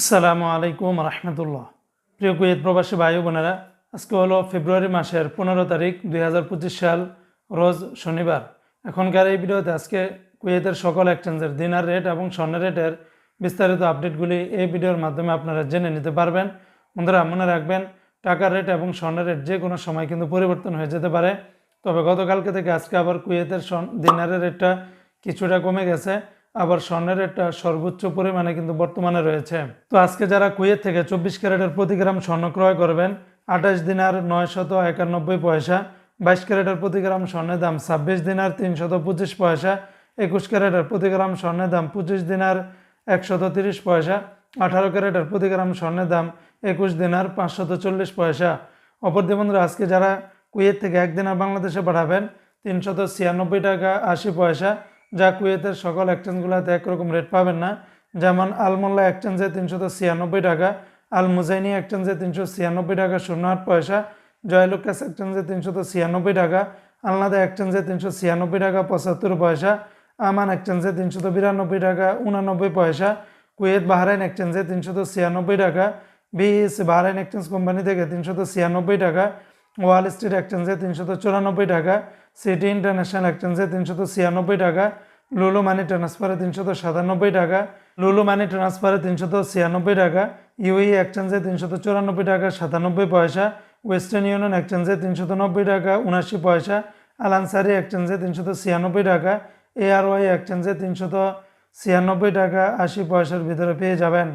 আসসালামু আলাইকুম রহমতুল্লাহ। প্রিয় কুয়েত প্রবাসী ভাই বোনেরা, আজকে হলো ফেব্রুয়ারি মাসের পনেরো তারিখ দুই হাজার পঁচিশ সাল, রোজ শনিবার। এখনকার এই ভিডিওতে আজকে কুয়েতের সকল এক্সচেঞ্জের দিনার রেট এবং স্বর্ণের রেটের বিস্তারিত আপডেটগুলি এই ভিডিওর মাধ্যমে আপনারা জেনে নিতে পারবেন। বন্ধুরা, মনে রাখবেন, টাকার রেট এবং স্বর্ণের রেট যে কোনো সময় কিন্তু পরিবর্তন হয়ে যেতে পারে। তবে গতকালকে থেকে আজকে আবার কুয়েতের দিনারের রেটটা কিছুটা কমে গেছে। আবার স্বর্ণের রেটটা সর্বোচ্চ পরিমাণে কিন্তু বর্তমানে রয়েছে। তো আজকে যারা কুয়েত থেকে চব্বিশ ক্যারেটের প্রতি গ্রাম স্বর্ণ ক্রয় করবেন, আঠাশ দিনার নয়শত একানব্বই পয়সা, বাইশ ক্যারেটের প্রতি গ্রাম স্বর্ণের দাম ছাব্বিশ দিনার তিনশত পঁচিশ পয়সা, একুশ ক্যারেটের প্রতি গ্রাম স্বর্ণের দাম পঁচিশ দিনার একশত তিরিশ পয়সা, আঠারো ক্যারেটের প্রতি গ্রাম স্বর্ণের দাম একুশ দিনার পাঁচশত চল্লিশ পয়সা। অপরদি বন্ধুরা, আজকে যারা কুয়েত থেকে এক দিনার বাংলাদেশে পাঠাবেন, তিনশত ছিয়ানব্বই টাকা আশি পয়সা যা কুয়েতের সকল এক্সচেঞ্জগুলোতে একরকম রেট পাবেন না। যেমন আলমোল্লা এক্সচেঞ্জে তিনশত ছিয়ানব্বই টাকা আল মুজাইনি এক্সচেঞ্জে তিনশো ছিয়ানব্বই টাকা শূন্য আট পয়সা, জয়লুকাস এক্সচেঞ্জে তিনশত ছিয়ানব্বই টাকা, আলনাদা এক্সচেঞ্জে তিনশো ছিয়ানব্বই টাকা, পঁচাত্তর পয়সা, আমান এক্সচেঞ্জে তিনশত বিরানব্বই টাকা, উনানব্বই পয়সা, কুয়েত বাহরাইন এক্সচেঞ্জে তিনশত ছিয়ানব্বই টাকা, বিএস বাহরাইন এক্সচেঞ্জ কোম্পানি থেকে তিনশত ছিয়ানব্বই টাকা, ওয়াল স্ট্রিট এক্সচেঞ্জে তিনশত চুরানব্বই টাকা, সিটি ইন্টারন্যাশনাল এক্সচেঞ্জে তিনশত ছিয়ানব্বই টাকা লুলু মানি ট্রান্সফারে তিনশত সাতানব্বই টাকা, লুলু মানি ট্রান্সফারে তিনশত ছিয়ানব্বই টাকা ইউই এক্সচেঞ্জে তিনশত চুরানব্বই টাকা, সাতানব্বই পয়সা ওয়েস্টার্ন ইউনিয়ন এক্সচেঞ্জে তিনশত নব্বই টাকা, উনাশি পয়সা আলানসারি এক্সচেঞ্জে তিনশত ছিয়ানব্বই টাকা এআরওয়াই এক্সচেঞ্জে তিনশত ছিয়ানব্বই টাকা, আশি পয়সার ভিতরে পেয়ে যাবেন।